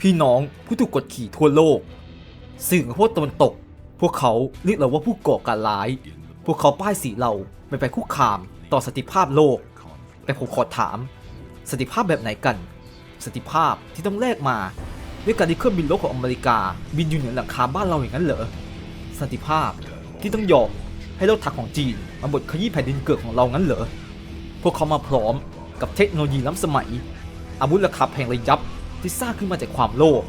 พี่น้องผู้ถูกกดขี่ทั่วโลก สื่อของพวกตะวันตก พวกเขาเรียกเราว่าผู้ก่อการร้าย พวกเขาป้ายสีเราไปไปคุกคามต่อสติภาพโลก แต่ผมขอถาม สติภาพแบบไหนกัน สติภาพที่ต้องแลกมา ด้วยการที่เครื่องบินรบของอเมริกา บินอยู่เหนือหลังคาบ้านเราอย่างนั้นเหรอสติภาพที่ต้องยอมให้รถถักของจีนมาบดขยี้แผ่นดินเกิดของเรางั้นเหรอพวกเขามาพร้อมกับเทคโนโลยีล้ำสมัย อาวุธราคาแพงระยับ ที่สร้างขึ้นมาจากความโลภ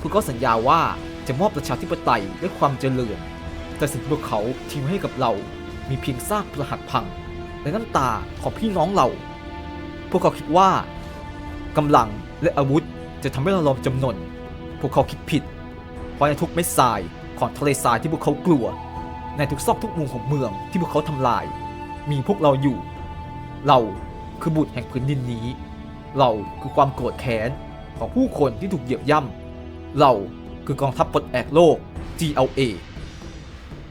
พวกเขาสัญญาว่าจะมอบประชาธิปไตยและความเจริญ แต่สิ่งที่พวกเขาทิ้งให้กับเรา มีเพียงซากประหัตพัง และน้ำตาของพี่น้องเรา พวกเขาคิดว่ากำลังและอาวุธจะทำให้เราลอมจำนน พวกเขาคิดผิด เพราะในทุกเม็ดทรายของทะเลทรายที่พวกเขากลัว ในทุกซอกทุกมุมของเมืองที่พวกเขาทำลาย มีพวกเราอยู่ เราคือบุตรแห่งพื้นดินนี้ เราคือความโกรธแค้น ของผู้คนที่ถูกเหยียบย่ำเราคือกองทัพปลดแอกโลก GLA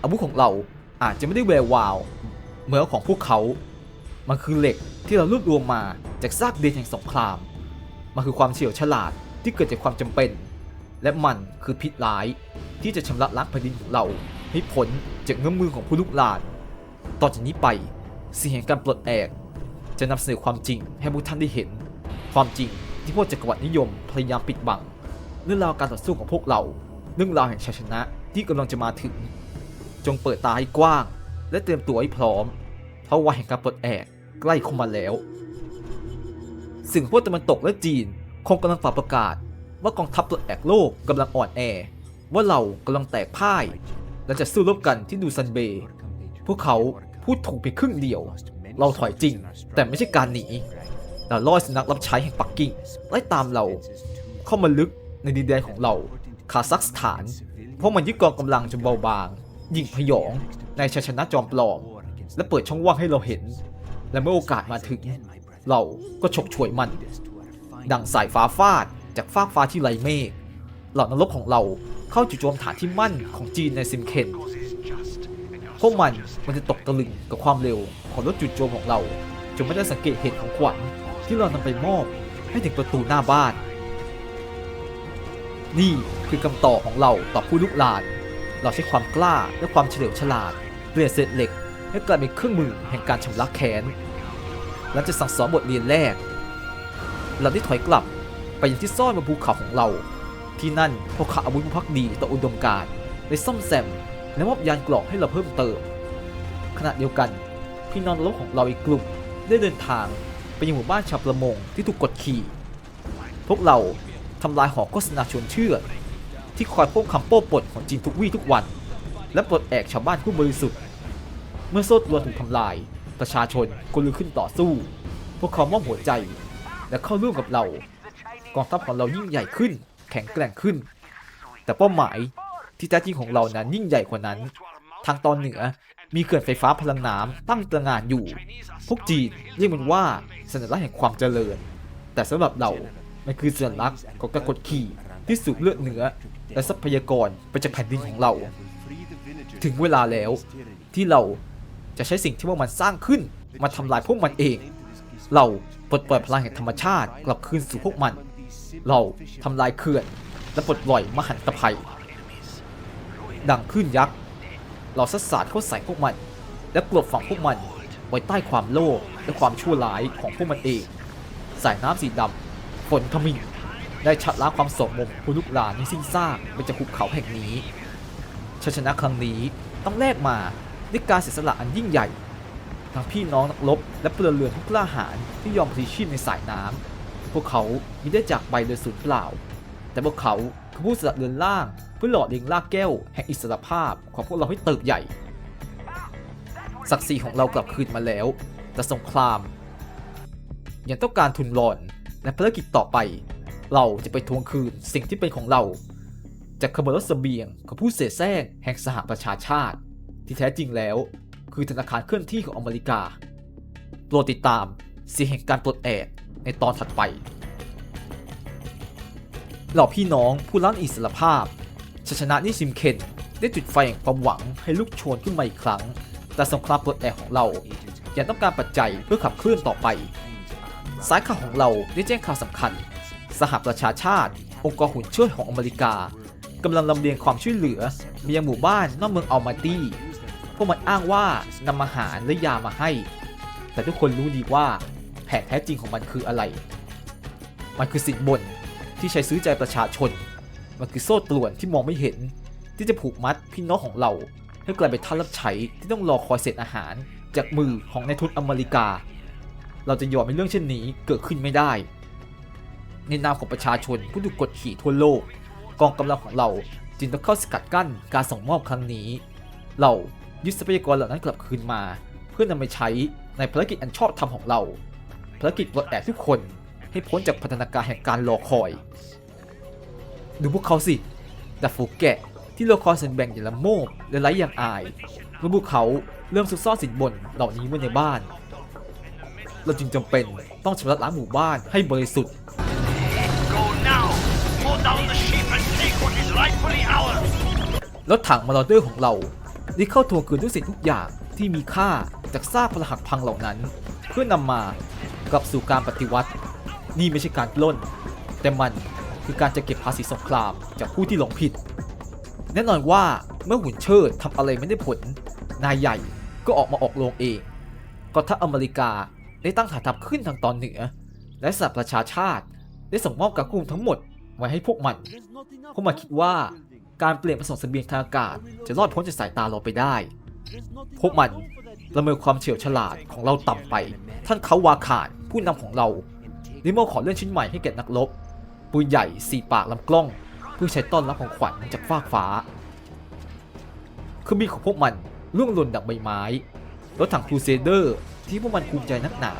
อาวุธของเราอาจจะไม่ได้แวววาวเหมือนของพวกเขา มันคือเหล็กที่เรารวบรวมมาจากซากเดนแห่งสงคราม มันคือความเฉียวฉลาดที่เกิดจากความจำเป็น และมันคือพิษร้ายที่จะชำระล้างแผ่นดินของเรา ให้พ้นจากเงื้อมมือของผู้ลุกลาน ต่อจากนี้ไปสิ่งแห่งการปลดแอก จะนำเสนอความจริงให้พวกท่านได้เห็น ความจริง ที่พวกจักรวรรดินิยมพยายามปิดบัง เรื่องราวการต่อสู้ของพวกเรา เรื่องราวแห่งชัยชนะที่กำลังจะมาถึง จงเปิดตาให้กว้าง และเตรียมตัวให้พร้อม เพราะวันแห่งการปลดแอกใกล้เข้ามาแล้วสิ่งพวกตะวันตกและจีนคงกำลังฝ่าประกาศ ว่ากองทัพปลดแอกโลกกำลังอ่อนแอ ว่าเรากำลังแตกพ่ายและจะสู้รบกันที่ดูซันเบย์พวกเขาพูดถูกเพียงครึ่งเดียว เราถอยจริง แต่ไม่ใช่การหนี แต่ล่อสุนัขรับใช้แห่งปักกิ่งไล่ตามเราเข้ามาลึกในดินแดนของเราคาซัคสถาน เพราะมันยึดกองกำลังจนเบาบาง ยิงพยองในชัยชนะจอมปลอม และเปิดช่องว่างให้เราเห็น และเมื่อโอกาสมาถึง เราก็ฉกฉวยมัน ดังสายฟ้าฟาดจากฟากฟ้าที่ไรเมฆเหล่านรกของเราเข้าจู่โจมฐานที่มั่นของจีนในซิมเคนพวกมันมันจะตกตะลึงกับความเร็วของรถจุดโจมของเราจนไม่ได้สังเกตเห็นของขวัญ ที่เรานำไปมอบให้ถึงประตูหน้าบ้าน นี่คือคำตอบของเราต่อผู้ลุกลาน เราใช้ความกล้าและความเฉลียวฉลาด เปลี่ยนเศษเหล็กให้กลายเป็นเครื่องมือแห่งการชำระแค้นและจะสั่งสอนบทเรียนแรก เราได้ถอยกลับไปยังที่ซ่อนบนภูเขาของเรา ที่นั่นพวกข้าอาวุธผู้พักดีต่ออุดมการณ์ได้ซ่อมแซมและมอบยานกรอกให้เราเพิ่มเติม ขณะเดียวกันพี่น้องรบของเราอีกกลุ่มได้เดินทาง ไปยังหมู่บ้านชาวประมงที่ถูกกดขี่ พวกเราทำลายหอโฆษณาชวนเชื่อ ที่คอยพ่มคำโป้ปดของจีนทุกวี่ทุกวัน และปลดแอกชาวบ้านผู้บริสุทธิ์ เมื่อโซ่ตรวนถูกทำลาย ประชาชนก็ลุกขึ้นต่อสู้ พวกเขามอบหัวใจ และเข้าร่วมกับเรา กองทัพของเรายิ่งใหญ่ขึ้น แข็งแกร่งขึ้น แต่เป้าหมายที่แท้จริงของเรานั้นยิ่งใหญ่กว่านั้น ทางตอนเหนือ มีเขื่อนไฟฟ้าพลังน้ำตั้งตระหง่านอยู่ พวกจีนเรียกมันว่าสัญลักษณ์แห่งความเจริญ แต่สำหรับเรา มันคือสัญลักษณ์ของการกดขี่ที่สูบเลือดเนื้อ และทรัพยากรไปจากแผ่นดินของเรา ถึงเวลาแล้วที่เราจะใช้สิ่งที่พวกมันสร้างขึ้น มาทำลายพวกมันเอง เราปลดปล่อยพลังแห่งธรรมชาติกลับคืนสู่พวกมัน เราทำลายเขื่อนและปลดปล่อยมหันตภัย ดังคลื่นยักษ์ เราสัดสาดเข้าใส่พวกมัน และกลบฝังพวกมันไว้ใต้ความโลภและความชั่วร้ายของพวกมันเอง สายน้ำสีดำฝนทมินได้ชัดล้างความโศกมมผู้ลุกลานให้สิ้นซากไปจากภูเขาแห่งนี้ชัยชนะครั้งนี้ต้องแลกมาด้วยการเสียสละอันยิ่งใหญ่ ทั้งพี่น้องนักรบและพลเรือนผู้กล้าหาญที่ยอมพลีชีพในสายน้ำพวกเขามิได้จากไปโดยสูญเปล่า แต่พวกเขาคือผู้สละเรือนล่างเพื่อหล่อเลี้ยงลากแก้วแห่งอิสรภาพของพวกเราให้เติบใหญ่ ศักดิ์ศรีของเรากลับคืนมาแล้ว แต่สงคราม ยังต้องการทุนรอนและภารกิจต่อไป เราจะไปทวงคืนสิ่งที่เป็นของเรา จากขบวนรถเสบียงของผู้เสแสร้งแห่งสหประชาชาติ ที่แท้จริงแล้ว คือธนาคารเคลื่อนที่ของอเมริกาโปรดติดตามเสียงแห่งการปลดแอกในตอนถัดไป เหล่าพี่น้องผู้ล้านอิสรภาพชัยชนะนิซิมเคนได้จุดไฟแห่งความหวังให้ลุกโชนขึ้นมาอีกครั้ง แต่สงครามปลดแอกของเรายังต้องการปัจจัยเพื่อขับเคลื่อนต่อไป สายข่าวของเราได้แจ้งข่าวสำคัญ สหประชาชาติ องค์กรหุ่นเชิดของอเมริกากำลังลำเลียงความช่วยเหลือมายังหมู่บ้านนอกเมืองอัลมาตี้พวกมันอ้างว่านำอาหารและยามาให้ แต่ทุกคนรู้ดีว่าแผนแท้จริงของมันคืออะไร มันคือสินบน ที่ใช้ซื้อใจประชาชน มันคือโซ่ตรวนที่มองไม่เห็น ที่จะผูกมัดพี่น้องของเรา ให้กลายเป็นท่านรับใช้ที่ต้องรอคอยเศษอาหาร จากมือของนายทุนอเมริกา เราจะยอมให้เรื่องเช่นนี้เกิดขึ้นไม่ได้ ในนามของประชาชนผู้ถูกกดขี่ทั่วโลก กองกำลังของเราจึงต้องเข้าสกัดกั้นการส่งมอบครั้งนี้ เรายึดทรัพยากรเหล่านั้นกลับคืนมา เพื่อนำไปใช้ในภารกิจอันชอบธรรมของเรา ภารกิจปลดแอกทุกคน ให้พ้นจากพัฒนาการแห่งการรอคอย ดูพวกเขาสิดัฟูแกะที่รอคอยส่วนแบ่งอย่างละโมบและไร้อย่างอายเมื่อพวกเขาเริ่มซุกซ่อนสินบนเหล่านี้ไว้ในบ้าน เราจึงจำเป็นต้องชำระล้างหมู่บ้านให้บริสุทธิ์ Go now! Pull down the ship and take what is rightfully ours! รถถังมาราเดอร์ของเราได้เข้าทวงคืนทุกสิ่งทุกอย่างที่มีค่าจากซากปรักหักพังเหล่านั้น เพื่อนำมากลับสู่การปฏิวัติ นี่ไม่ใช่การปล้น แต่มันคือการจะเก็บภาษีสงครามจากผู้ที่หลงผิด แน่นอนว่าเมื่อหุ่นเชิดทำอะไรไม่ได้ผล นายใหญ่ก็ออกมาออกโรงเองกองทัพอเมริกาได้ตั้งฐานทัพขึ้นทางตอนเหนือ และสหประชาชาติได้ส่งมอบการควบคุมทั้งหมดไว้ให้พวกมัน พวกมันคิดว่าการเปลี่ยนผสมเสบียงทางอากาศจะรอดพ้นจากสายตาเราไปได้ พวกมันประเมินความเฉียวฉลาดของเราต่ำไป ท่านเขาวาขานผู้นำของเรา ได้มขอเลื่อนชิ้นใหม่ให้แก่นักรบปืนใหญ่สี่ปากลำกล้อง เพื่อใช้ต้อนรับของขวัญจากฟากฟ้าเครื่องบินของพวกมันล่วงหล่นดังใบไม้รถถังครูเซเดอร์ ที่พวกมันภูมิใจนักหนา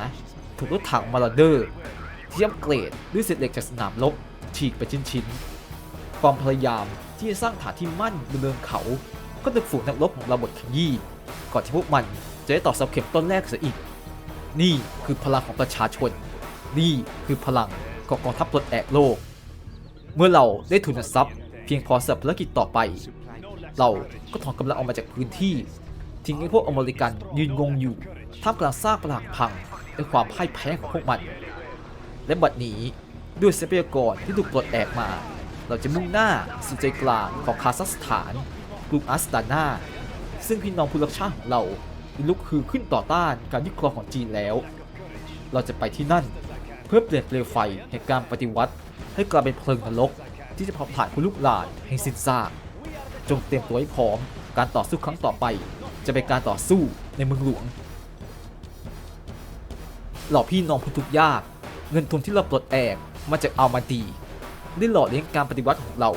ถูกรถถังมาราเดอร์ ที่อัปเกรดด้วยเศษเหล็กจากสนามรบฉีกไปชิ้นๆความพยายามที่จะสร้างฐานที่มั่นบนเนินเขา ก็ถูกฝูงนักรบของเราบดขยี้ก่อนที่พวกมันจะได้ต่อเสาเข็มต้นแรกเสียอีก นี่คือพลังของประชาชน นี่คือพลังของกองทัพปลดแอกโลก เมื่อเราได้ทุนทรัพย์ เพียงพอสำหรับภารกิจต่อไป เราก็ถอนกำลังออกมาจากพื้นที่ ทิ้งให้พวกอเมริกันยืนงงอยู่ท่ามกลางซากปรักหักพังและความพ่ายแพ้ของพวกมัน และบัดนี้ด้วยทรัพยากรที่ถูกปลดแอกมา เราจะมุ่งหน้าสู่ใจกลางของคาซัคสถานกรุงอัสตานาซึ่งพี่น้องผู้รักชาติของเราลุกคือขึ้นต่อต้านการยึดครองของจีนแล้ว เราจะไปที่นั่น เพื่อเปลี่ยนเปลวไฟแห่งการปฏิวัติ ให้กลายเป็นเพลิงนรกที่จะเผาผลาญผู้ลูกหลานแห่งสิ้นซากจงเตรียมตัวให้พร้อม การต่อสู้ครั้งต่อไป จะเป็นการต่อสู้ในเมืองหลวง เหล่าพี่น้องผู้ทุกยาก เงินทุนที่เราปลดแอกมาจากอัลมาดี ได้หล่อเลี้ยงการปฏิวัติของเรา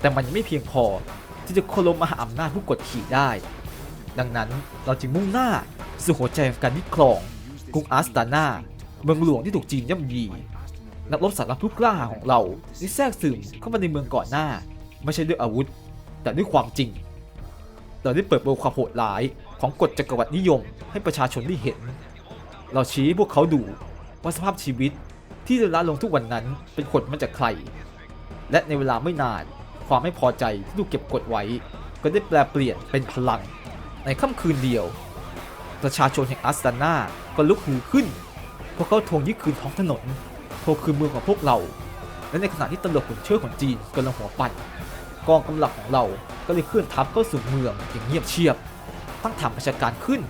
แต่มันยังไม่เพียงพอที่จะโค่นล้มมหาอำนาจผู้กดขี่ได้ ดังนั้นเราจึงมุ่งหน้าสู่หัวใจของการยึดครองกรุงอาสตานา เมืองหลวงที่ถูกจีนย่ำยี นักรบสารพัดผู้กล้าหาของเราได้แทรกซึมเข้ามาในเมืองก่อนหน้า ไม่ใช่ด้วยอาวุธ แต่ด้วยความจริง เราได้เปิดโปงความโหดร้ายของกฎจักรวรรดินิยม ให้ประชาชนได้เห็น เราชี้พวกเขาดูว่าสภาพชีวิตที่จะล้าลงทุกวันนั้นเป็นผลมาจากใคร และในเวลาไม่นานความไม่พอใจที่ถูกเก็บกดไว้ ก็ได้แปลเปลี่ยนเป็นพลัง ในค่ำคืนเดียว ประชาชนแห่งอัสตานาก็ลุกฮือขึ้น พวกเขาทวงยึดคืนท้องถนนทวงคืนเมืองของพวกเรา และในขณะที่ตำรวจขุนเชื่อของจีนกำลังหัวปั่นกองกำลังของเราก็เลยเคลื่อนทัพเข้าสู่เมืองอย่างเงียบเชียบ ตั้งฐานประชาการขึ้น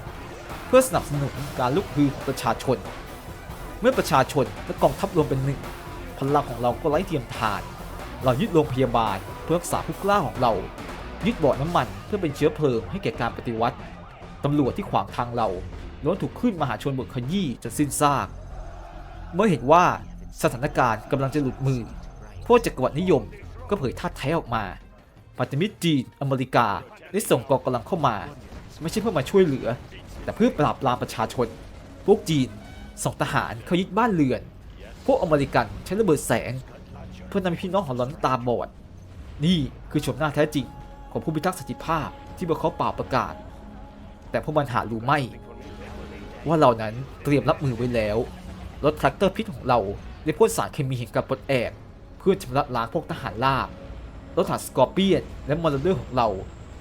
เพื่อสนับสนุนการลุกฮือของประชาชน เมื่อประชาชนและกองทัพรวมเป็นหนึ่งพลังของเราก็ไร้เทียมทาน เรายึดโรงพยาบาลเพื่อรักษาผู้กล้าของเรา ยึดบ่อน้ำมันเพื่อเป็นเชื้อเพลิงให้แก่การปฏิวัติตำรวจที่ขวางทางเรา ล้วนถูกขึ้นมหาชนบทขยี้จนสิ้นซาก เมื่อเห็นว่าสถานการณ์กำลังจะหลุดมือ พวกจักรวรรดินิยมก็เผยท่าแท้ออกมาพันธมิตรจีนอเมริกาได้ส่งกองกำลังเข้ามา ไม่ใช่เพื่อมาช่วยเหลือ แต่เพื่อปราบปรามประชาชน พวกจีนส่งทหารเข้ายึดบ้านเรือน พวกอเมริกันใช้ระเบิดแสง เพื่อนำให้พี่น้องของเรานั้นตาบอด นี่คือชมหน้าแท้จริงของผู้พิทักษ์สันติภาพที่พวกเขาเป่าประกาศ แต่พวกมันหารู้ไม่ ว่าเรานั้นเตรียมรับมือไว้แล้ว รถแทรกเตอร์พิษของเราได้พ่นสารเคมีแห่งการปดแอกเพื่อชำระล้างพวกทหารลาบรถถังสกอร์เปียนและมอร์เดอร์ของเรา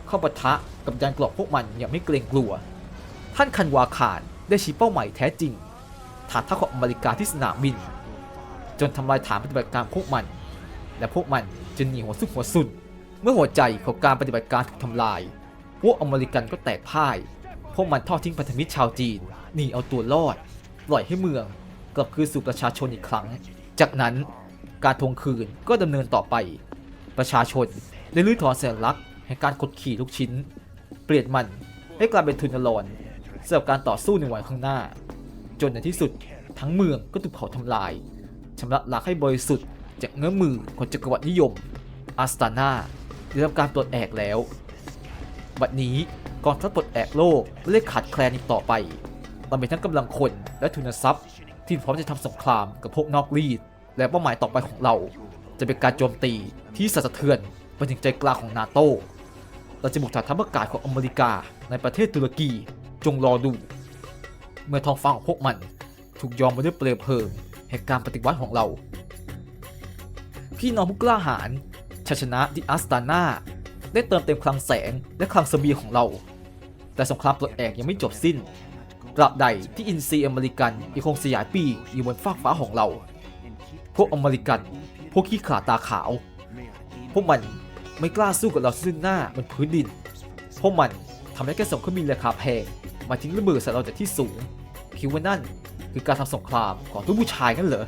เข้าปะทะกับยานกรอบพวกมันอย่างไม่เกรงกลัว ท่านคันวาขานได้ชี้เป้าหมายแท้จริง ฐานทัพของอเมริกาที่สนามบิน จนทำลายฐานปฏิบัติการพวกมัน และพวกมันจะหนีหัวซุกหัวซุนเมื่อหัวใจของการปฏิบัติการถูกทำลาย พวกอเมริกันก็แตกพ่าย พวกมันทอดทิ้งพันธมิตรชาวจีน หนีเอาตัวรอดปล่อยให้เมืองกลับคืนสู่ประชาชนอีกครั้ง จากนั้นการทวงคืนก็ดำเนินต่อไป ประชาชนได้รื้อถอนสัญลักษณ์แห่งการกดขี่ทุกชิ้น เปลี่ยนมันให้กลายเป็นทุนนลอนสำหรับการต่อสู้ในวันข้างหน้า จนในที่สุดทั้งเมืองก็ถูกเผาทำลายชำระล้างให้บริสุทธิ์จากเงื้อมือของจักรวรรดินิยม อาสตานาได้รับการปลดแอกแล้ว บัดนี้กองทัพปลดแอกโลกไม่ได้ขาดแคลนอีกต่อไป เรามีทั้งกำลังคนและทุนทรัพย์ ที่พร้อมจะทำสงครามกับพวกนอกรีด และเป้าหมายต่อไปของเรา จะเป็นการโจมตีที่สะเทือนไปถึงใจกลางของนาโตเราจะบุกฐานทัพอากาศของอเมริกาในประเทศตุรกีจงรอดู เมื่อท้องฟ้าของพวกมันถูกยอมไปด้วยเปลวเพลิงแห่งการปฏิวัติของเรา พี่น้องผู้กล้าหาญชัยชนะดิอัสตานาได้เติมเต็มคลังแสงและคลังเสบียงของเรา แต่สงครามปลดแอกยังไม่จบสิ้น ตราบใดที่อินซีอเมริกันยังคงสยายปีอยู่บนฟากฟ้าของเรา พวกอเมริกัน พวกขี้ขลาดตาขาว พวกมันไม่กล้าสู้กับเราซึ่งหน้าบนพื้นดิน พวกมันทำให้แค่ส่งเครื่องบินราคาแพงมาทิ้งระเบิดใส่เราจากที่สูง คิดว่านั่นคือการทำสงครามของทุกผู้ชายงั้นเหรอ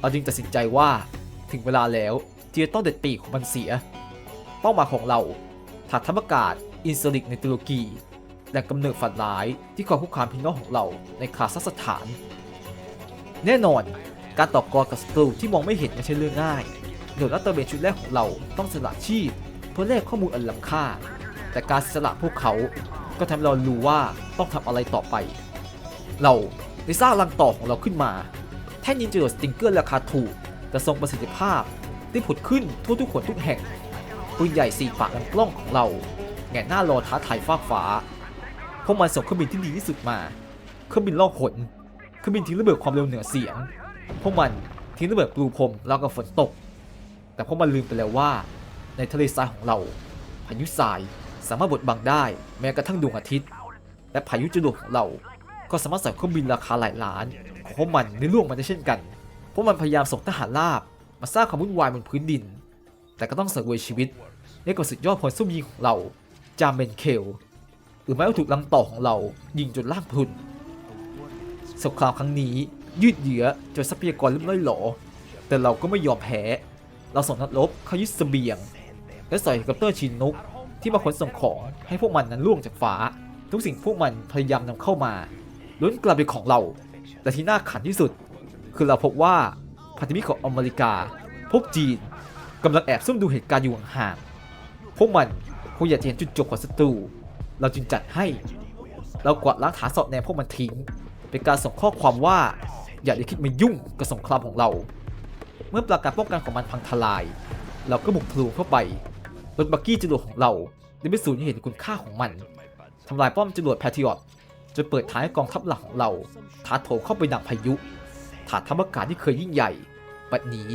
เราจึงตัดสินใจว่าถึงเวลาแล้วที่จะต้องเด็ดปีกของมันเสีย เป้าหมายของเราฐานทัพอากาศอินเซลิกในตุรกี แหล่งกำเนิดฝันร้ายที่ก่อคุกคามพี่น้องของเราในคาซัคสถาน แน่นอน การต่อกรกับศัตรูที่มองไม่เห็นไม่ใช่เรื่องง่ายหน่วยรัตเตอร์เวนชุดแรกของเราต้องสละชีพ เพื่อแลกข้อมูลอันล้ำค่า แต่การสละพวกเขาก็ทำให้เรารู้ว่าต้องทำอะไรต่อไป เราได้สร้างรังต่อของเราขึ้นมา แท่นยิงจรวดสติงเกอร์ราคาถูกแต่ทรงประสิทธิภาพได้ผุดขึ้นทั่วทุกคนทุกแห่งปืนใหญ่สี่ปากลำกล้องของเราแง่หน้ารอท้าทายฟากฟ้า พวกมันส่งเครื่องบินที่ดีที่สุดมา เครื่องบินล่องหนเครื่องบินทิ้งระเบิดความเร็วเหนือเสียง พวกมันทิ้งระเบิดปลูพรมราวกับฝนตก แต่พวกมันลืมไปแล้วว่า ในทะเลทรายของเรา พายุทรายสามารถบดบังได้แม้กระทั่งดวงอาทิตย์ และพายุจรวดของเรา ก็สามารถใส่เครื่องบินราคาหลายล้านของพวกมันในล่วงมันได้เช่นกัน พวกมันพยายามส่งทหารราบมาสร้างความวุ่นวายบนพื้นดิน แต่ก็ต้องเสียเวชีวิตให้กับสุดยอดพลสู้ยิงของเราจามเบนเคล รือแม้ว่าถูกลังต่อของเรายิงจนล่างพรุนสงครามครั้งนี้ยืดเยื้อจนทรัพยากรเริ่มล่อยหลอ แต่เราก็ไม่ยอมแพ้ เราส่งนักรบเขายึดเสบียง และใส่เฮลิคอปเตอร์ชินนุกที่มาขนส่งของให้พวกมันนั้นล่วงจากฟ้า ทุกสิ่งพวกมันพยายามนำเข้ามาล้นกลับเป็นของเรา แต่ที่น่าขันที่สุด คือเราพบว่าพันธมิตรของอเมริกา พวกจีนกำลังแอบซุ่มดูเหตุการณ์อยู่ห่างๆพวกมันคงอยากจะเห็นจุดจบของศัตรู เราจึงจัดให้ เรากวาดล้างฐานสอดแนมพวกมันทิ้ง เป็นการส่งข้อความว่า อย่าได้คิดมายุ่งกับสงครามของเรา เมื่อปราการป้องกันของมันพังทลาย เราก็บุกทะลุเข้าไปรถบักกี้จรวดของเราได้ไปสูญเห็นคุณค่าของมันทำลายป้อมจรวดแพทริอตจนเปิดท้างให้กองทัพหลักของเราท้าโถมเข้าไปดักพายุฐานทัพอากาศที่เคยยิ่งใหญ่ บัดนี้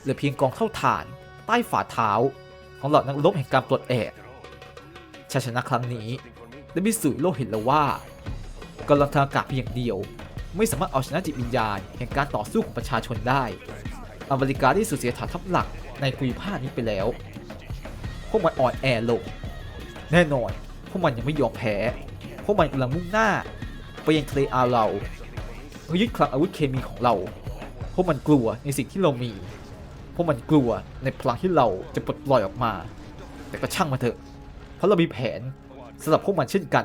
เหลือเพียงกองเท่าฐาน ใต้ฝ่าเท้า ของเหล่านักรบแห่งการปลดแอก ชัยชนะครั้งนี้ได้พิสูจน์โลกเห็นแล้วว่ากำลังทางอากาศเพียงเดียว ไม่สามารถเอาชนะจิตวิญญาณแห่งการต่อสู้ของประชาชนได้ อเมริกาได้สูญเสียฐานทัพหลักในภูมิภาคนี้ไปแล้ว พวกมันอ่อนแอลงแน่นอน พวกมันยังไม่ยอมแพ้ พวกมันกำลังมุ่งหน้า ไปยังทะเลอาเราเพื่อยึดคลังอาวุธเคมีของเรา พวกมันกลัวในสิ่งที่เรามี พวกมันกลัวในพลังที่เราจะปลดปล่อยออกมา แต่ก็ช่างมาเถอะ เพราะเรามีแผนสำหรับพวกมันเช่นกัน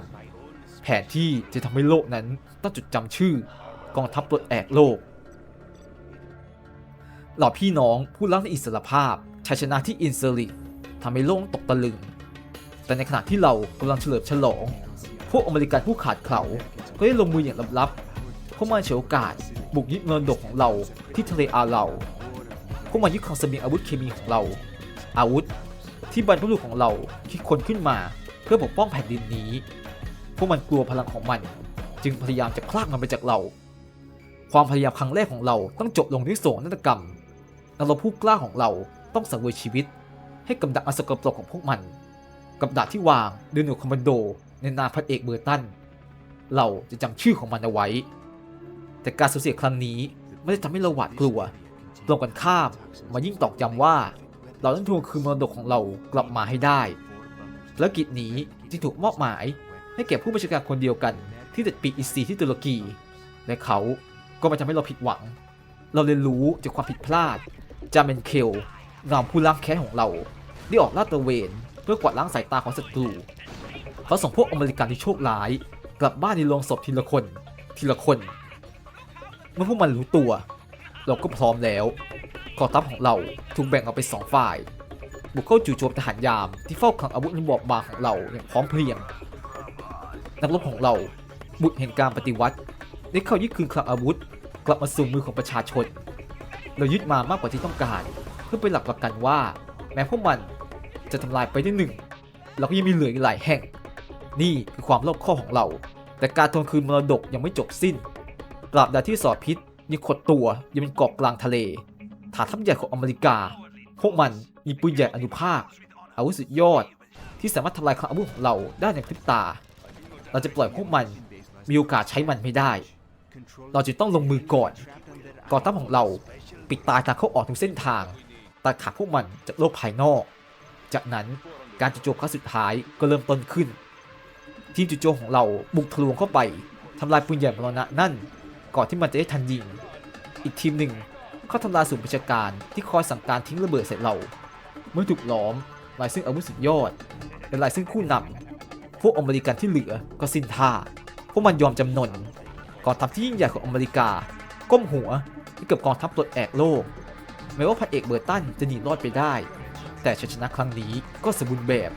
แผนที่จะทำให้โลกนั้นต้องจดจำชื่อกองทัพปลดแอกโลก เหล่าพี่น้องผู้รักในอิสรภาพชัยชนะที่อินเซริทำให้โลกตกตะลึง แต่ในขณะที่เรากำลังเฉลิมฉลอง พวกอเมริกันผู้ขาดเข่าก็ได้ลงมืออย่างลับๆพวกมันเฉวยโอกาสบุกยึดเงินดกของเราที่ทะเลอาเราพวกมันยึดของเสบียงอาวุธเคมีของเรา อาวุธ ที่บรรพบุรุษของเราคิดค้นขึ้นมา เพื่อปกป้องแผ่นดินนี้ พวกมันกลัวพลังของมัน จึงพยายามจะพลากมันไปจากเรา ความพยายามครั้งแรกของเราต้องจบลงด้วยโศกนาฏกรรมนักรบผู้กล้าของเราต้องสังเวยชีวิต ให้กับดักอสกปรกของพวกมัน กับดักที่วางโดยหน่วยคอมมานโด ในนามพันเอกเบอร์ตัน เราจะจำชื่อของมันเอาไว้ แต่การสูญเสียครั้งนี้ไม่ได้ทำให้เราหวาดกลัวตรงกันข้ามมายิ่งตอกย้ำว่า เราต้องทวงคืนมรดกของเรากลับมาให้ได้ภารกิจนี้จึงถูกมอบหมายให้แก่ผู้บัญชาการคนเดียวกันที่เด็ดปีกอีซีที่ตุรกี และเขาก็ไม่ทำให้เราผิดหวัง เราเรียนรู้จากความผิดพลาด จาเมนเคลนามผู้ล้างแค้นของเรา ได้ออกลาดตระเวนเพื่อกวาดล้างสายตาของศัตรู เขาส่งพวกอเมริกันที่โชคร้าย กลับบ้านในโรงศพทีละคน ทีละคน เมื่อพวกมันรู้ตัว เราก็พร้อมแล้ว กองทัพของเราถูกแบ่งออกเป็นสองฝ่าย บุกเข้าจู่โจมทหารยามที่เฝ้าคลังอาวุธในบอบบางของเราอย่างพร้อมเพรียง นักรบของเราบุตรแห่งการปฏิวัติได้เข้ายึดคืนคลังอาวุธ กลับมาสู่มือของประชาชน เรายึดมามากกว่าที่ต้องการ เพื่อเป็นหลักประกันว่า แม้พวกมันจะทำลายไปได้หนึ่งเราก็ยังมีเหลืออีกหลายแห่ง นี่คือความรอบคอบของเรา แต่การทวงคืนมรดกยังไม่จบสิ้นตราบใดที่สอดพิษยังขดตัวยังเป็นเกาะกลางทะเล ฐานทัพใหญ่ของอเมริกา พวกมันมีปืนใหญ่อนุภาค อาวุธสุดยอด ที่สามารถทำลายคลังอาวุธของเราได้ในพริบตา เราจะปล่อยพวกมันมีโอกาสใช้มันไม่ได้ เราจะต้องลงมือก่อนกองทัพของเราปิดตายทางเข้าออกทุกเส้นทางตัดขาดพวกมันจากโลกภายนอก จากนั้นการจู่โจมครั้งสุดท้ายก็เริ่มต้นขึ้น ทีมจู่โจมของเราบุกทะลวงเข้าไปทำลายปืนใหญ่มรณะนั่น ก่อนที่มันจะได้ทันยิง อีกทีมหนึ่ง เข้าทำลายศูนย์ประชาการที่คอยสั่งการทิ้งระเบิดใส่เรา เมื่อถูกล้อมลายซึ่งอาวุธสุดยอดและลายซึ่งผู้นำพวกอเมริกันที่เหลือก็สิ้นท่า พวกมันยอมจำนนกองทัพที่ยิ่งใหญ่ของอเมริกา ก้มหัวให้กับกองทัพปลดแอกโลก แม้ว่าพระเอกเบอร์ตันจะหนีรอดไปได้ แต่ชัยชนะครั้งนี้ก็สมบูรณ์แบบ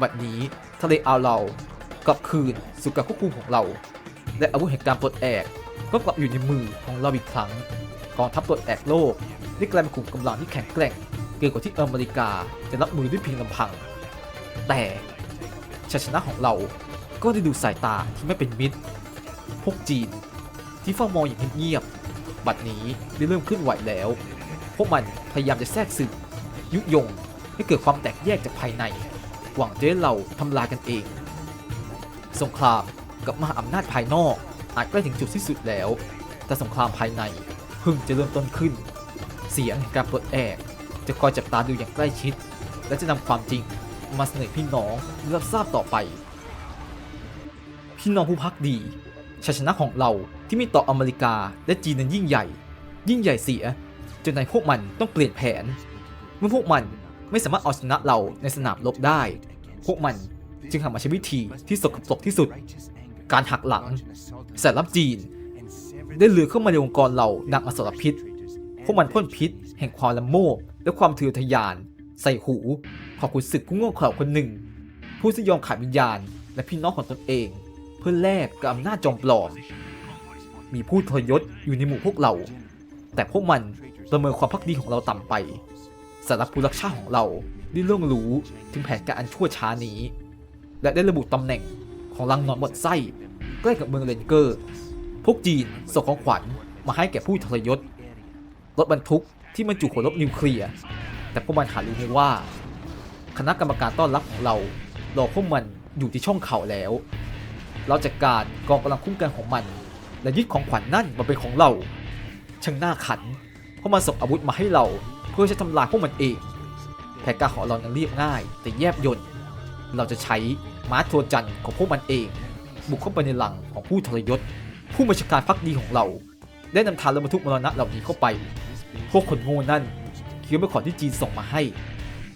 บัดนี้ทะเลอาเรากลับคืนสู่การควบคุมของเรา และอาวุธแห่งการปลดแอกก็กลับอยู่ในมือของเราอีกครั้ง กองทัพปลดแอกโลกได้กลายเป็นกลุ่มกำลังที่แข็งแกร่งเกินกว่าที่อเมริกาจะรับมือด้วยเพียงลำพัง แต่ชัยชนะของเราก็ได้ดูสายตาที่ไม่เป็นมิตร พวกจีนที่เฝ้ามองอย่างเงียบๆบัดนี้ได้เริ่มเคลื่อนไหวแล้ว พวกมันพยายามจะแทรกซึมยุยงให้เกิดความแตกแยกจากภายใน หวังจะให้เราทำลายกันเอง สงครามกับมหาอำนาจภายนอกอาจใกล้ถึงจุดสิ้นสุดแล้ว แต่สงครามภายใน พิ่งจะเริ่มต้นขึ้น เสียงแห่งการปลดแอกจะคอยจับตาดูอย่างใกล้ชิด และจะนำความจริงมาเสนอพี่น้องรับทราบต่อไป พี่น้องผู้พักดีชัยชนะของเราที่มีต่ออเมริกาและจีนนั้นยิ่งใหญ่ ยิ่งใหญ่เสีย จนในพวกมันต้องเปลี่ยนแผน เมื่อพวกมันไม่สามารถเอาชนะเราในสนามรบได้ พวกมันจึงหันมาใช้วิธีที่สกปรกที่สุด การหักหลังสายลับจีน ได้ลือเข้ามาในองค์กรเราดังอสรพิษ พวกมันพ่นพิษ แห่งความละโมบและความทะเยอทะยาน ใส่หู ของขุนศึกผู้โง่เขลาคนหนึ่ง ผู้ที่ยอมขายวิญญาณ และพี่น้องของตนเอง เพื่อแลกกับอำนาจจอมปลอม มีผู้ทรยศอยู่ในหมู่พวกเรา แต่พวกมันประเมินความพักดีของเราต่ำไปสารบผู้รักชาติของเราได้ล่วงรู้ถึงแผนการอันชั่วช้านี้ และได้ระบุตำแหน่งของรังนอนหมดไส้ใกล้กับเมืองเลนเกอร์ พวกจีนส่งของขวัญมาให้แก่ผู้ทรยศ รถบรรทุกที่บรรจุหัวรบนิวเคลียร์แต่พวกมันหารู้ไหมว่า คณะกรรมการต้อนรับของเรารอพวกมันอยู่ที่ช่องเขาแล้ว เราจัดการกองกำลังคุ้มกันของมัน และยึดของขวัญนั่นมาเป็นของเราช่างน่าขันเพราะมันส่งอาวุธมาให้เรา เพื่อจะทำลายพวกมันเองแผนการของเรานั้นเรียบง่าย แต่แยบยลเราจะใช้ม้าทัวจันของพวกมันเอง บุกเข้าไปในหลังของผู้ทรยศ ผู้บัญชาการพักดีของเรา ได้นำทานรถบรรทุกมรณะเหล่านี้เข้าไป พวกคนโง่นั่นคิดว่าเป็นขอที่จีนส่งมาให้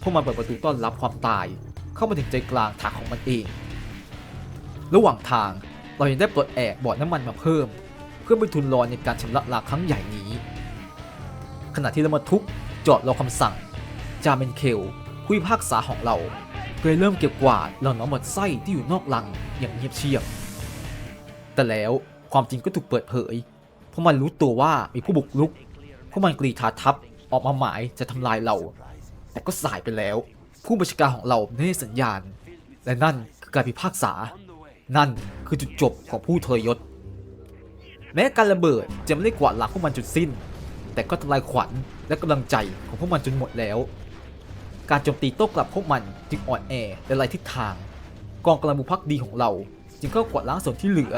พวกมันเปิดประตูต้อนรับความตาย เข้ามาถึงใจกลางทางของมันเอง ระหว่างทางเรายังได้ปลดแอกบ่อน้ำมันมาเพิ่ม เพื่อเป็นทุนรอนในการชำระราครั้งใหญ่นี้ ขณะที่เรามาทุกจอดรอคำสั่ง จาเมนเคลผู้พิพากษาของเราก็เลยเริ่มเก็บกวาดเหล่าน้องหมดไส้ที่อยู่นอกลังอย่างเงียบเชียบ แต่แล้ว ความจริงก็ถูกเปิดเผยเพราะมันรู้ตัวว่ามีผู้บุกรุก พวกมันกรีธาทัพออกมาหมายจะทำลายเรา แต่ก็สายไปแล้ว ผู้บัญชาการของเราได้ให้สัญญาณ และนั่นคือการพิพากษา นั่นคือจุดจบของผู้ทรยศ แม้การระเบิดจะไม่ได้กวาดล้างพวกมันจนสิ้น แต่ก็ทำลายขวัญและกำลังใจของพวกมันจนหมดแล้ว การโจมตีโต้กลับพวกมันจึงอ่อนแอและไร้ทิศทาง กองกำลังบุพักดีของเรา จึงเข้ากวาดล้างส่วนที่เหลือ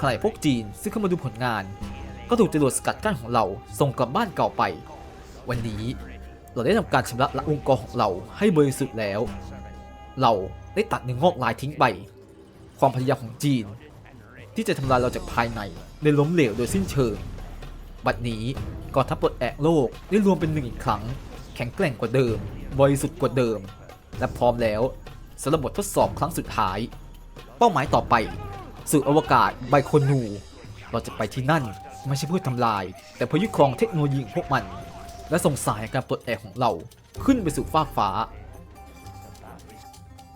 ขณะพวกจีนซึ่งเข้ามาดูผลงาน ก็ถูกจรวดสกัดกั้นของเราส่งกลับบ้านเก่าไป วันนี้เราได้ทำการชำระล้างองค์กรของเราให้บริสุทธิ์แล้ว เราได้ตัดเนื้องอกลายทิ้งไป ความพยายามของจีน ที่จะทำลายเราจากภายในได้ล้มเหลวโดยสิ้นเชิง บัดนี้กองทัพปลดแอกโลกได้รวมเป็นหนึ่งอีกครั้ง แข็งแกร่งกว่าเดิม บริสุทธิ์กว่าเดิม และพร้อมแล้วสำหรับบททดสอบครั้งสุดท้าย เป้าหมายต่อไป สู่อวกาศไบโคนู เราจะไปที่นั่นไม่ใช่เพื่อทำลาย แต่เพื่อยึดครองเทคโนโลยีของพวกมัน และส่งสายการปลดแอกของเราขึ้นไปสู่ฟากฟ้า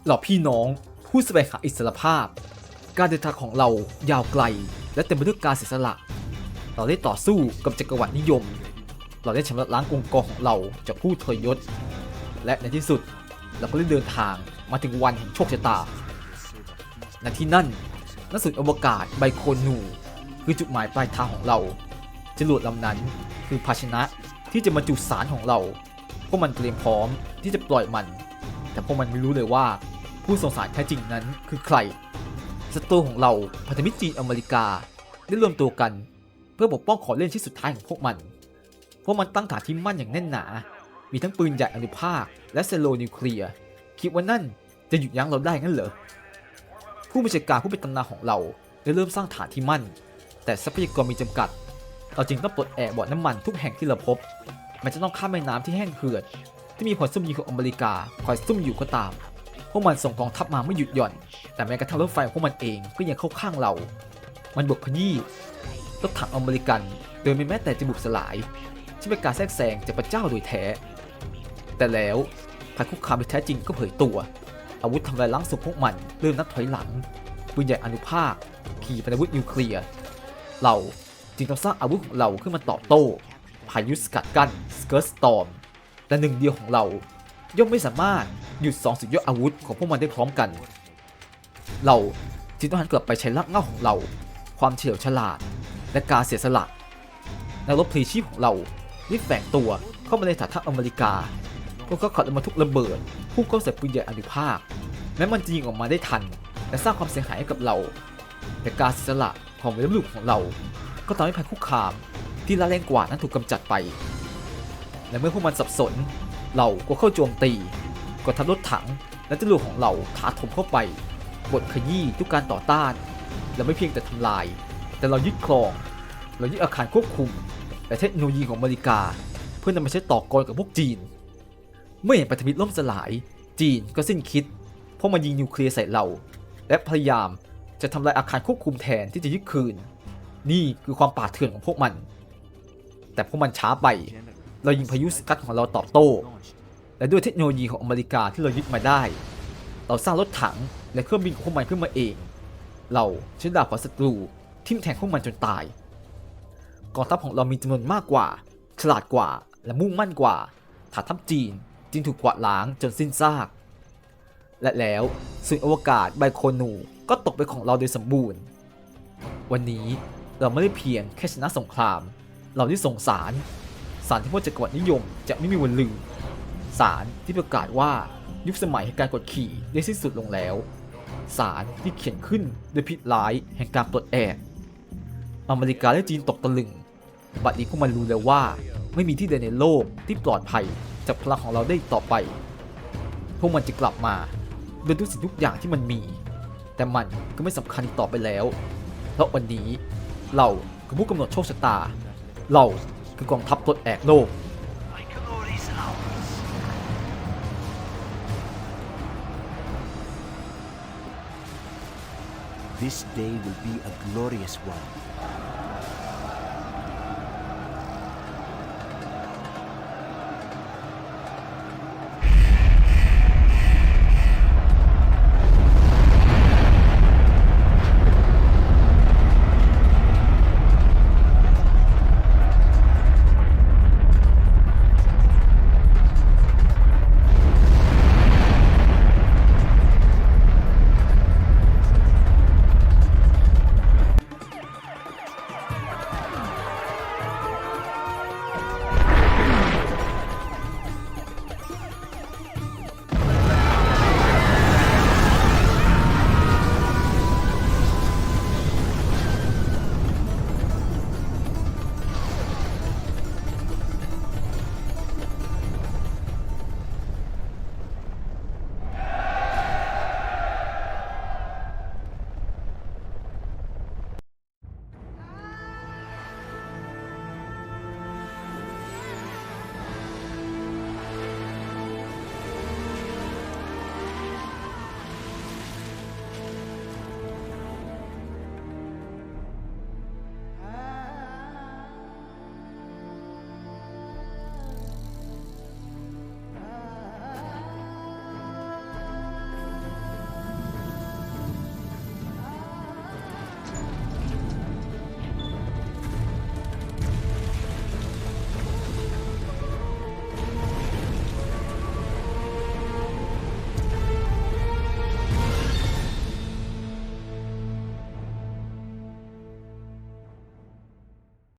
เหล่าพี่น้องผู้แสวงหาอิสรภาพ การเดินทางของเรายาวไกล และเต็มไปด้วยการเสียสละ เราได้ต่อสู้กับจักรวรรดินิยม เราได้ชำระล้างองค์กรของเราจากผู้ทรยศ และในที่สุดเราก็ได้เดินทางมาถึงวันแห่งโชคชะตาณที่นั่น ณสุดอวกาศไบโคนู คือจุดหมายปลายทางของเราจรวดลำนั้นคือภาชนะที่จะมาจุสารของเรา พวกมันเตรียมพร้อมที่จะปล่อยมัน แต่พวกมันไม่รู้เลยว่า ผู้ส่งสารแท้จริงนั้นคือใครศัตรูของเราพันธมิตรจีนอเมริกา ได้รวมตัวกัน เพื่อปกป้องขอเล่นชิ้นสุดท้ายของพวกมัน พวกมันตั้งฐานที่มั่นอย่างแน่นหนา มีทั้งปืนใหญ่อนุภาคและเซลโลนิวเคลียร์คิดว่านั่นจะหยุดยั้งเราได้งั้นเหรอ ผู้บัญชาการผู้เป็นตำนานของเราได้เริ่มสร้างฐานที่มั่น แต่ทรัพยากรมีจำกัด เราจึงต้องปลดแอกบ่อน้ำมันทุกแห่งที่เราพบมันจะต้องข้ามแม่น้ำที่แห้งเหือด ที่มีผลซุ่มยิงของอเมริกาคอยซุ่มอยู่ก็ตาม พวกมันส่งกองทัพมาไม่หยุดหย่อน แต่แม้กระทั่งรถไฟของพวกมันเองก็ยังเข้าข้างเรา มันบุกขยี้รถถังอเมริกันโดยไม่แม้แต่จะบุกสลายที่เป็นการแทรกแซงจากพระเจ้าโดยแท้ แต่แล้วภัยคุกคามที่แท้จริงก็เผยตัว อาวุธทำลายล้างศพพวกมันเริ่มนับถอยหลังปืนใหญ่อนุภาคขีปนาวุธนิวเคลียร์เราจึงต้องสร้างอาวุธของเราขึ้นมาตอบโต้พายุสกัดกั้นสเกิร์ตสตอมและหนึ่งเดียวของเรา ย่อมไม่สามารถหยุดสองสุดยอดอาวุธของพวกมันได้พร้อมกัน เราจึงต้องหันกลับไปใช้ลักเง่าของเรา ความเฉลียวฉลาด และการเสียสละนักรบพลีชีพของเราได้แฝงตัวเข้ามาในฐานทัพอเมริกาพวกเขาขัดมาทุกระเบิด พุ่งเข้าใส่ปืนใหญ่อนุภาคแม้มันจะยิงออกมาได้ทัน และสร้างความเสียหายให้กับเรา แต่การเสียสละของวีรบุรุษของเรา ก็ทำให้ภัยคุกคามที่ร้ายแรงกว่านั้นถูกกำจัดไป และเมื่อพวกมันสับสน เราก็เข้าโจมตีก็ทัพรถถังและจรวดของเราถาถมเข้าไปบดขยี้ทุกการต่อต้าน และไม่เพียงแต่ทำลาย แต่เรายึดครอง เรายึดอาคารควบคุม และเทคโนโลยีของอเมริกา เพื่อนำมาใช้ต่อกรกับพวกจีน เมื่อเห็นพันธมิตรล่มสลาย จีนก็สิ้นคิด เพราะมันยิงนิวเคลียร์ใส่เรา และพยายามจะทำลายอาคารควบคุมแทนที่จะยึดคืน นี่คือความป่าเถื่อนของพวกมัน แต่พวกมันช้าไป เรายิงพายุสกัดของเราตอบโต้ และด้วยเทคโนโลยีของอเมริกาที่เรายึดมาได้ เราสร้างรถถังและเครื่องบินของพวกมันขึ้นมาเอง เราใช้ดาบของศัตรูทิ่มแทงพวกมันจนตาย กองทัพของเรามีจำนวนมากกว่า ฉลาดกว่า และมุ่งมั่นกว่าฐานทัพจีน จึงถูกกวาดล้างจนสิ้นซาก และแล้วสื่ออวกาศไบโคนูก็ตกเป็นของเราโดยสมบูรณ์ วันนี้เราไม่ได้เพียงแค่ชนะสงคราม เราได้ส่งสารสารที่พวกจักรวรรดินิยมจะไม่มีวันลืมสารที่ประกาศว่ายุคสมัยแห่งการกดขี่ได้สิ้นสุดลงแล้วสารที่เขียนขึ้นโดยพิษร้ายแห่งการปลดแอกอเมริกาและจีนตกตะลึง บัดนี้พวกมันรู้แล้วว่าไม่มีที่ใดในโลกที่ปลอดภัย จากพลังของเราได้ต่อไป พวกมันจะกลับมาโดยทุกสิ่งทุกอย่างที่มันมี แต่มันก็ไม่สำคัญอีกต่อไปแล้ว เพราะวันนี้เราคือผู้กำหนดโชคชะตา เราคือกองทัพปลดแอกโลก This day will be a glorious one.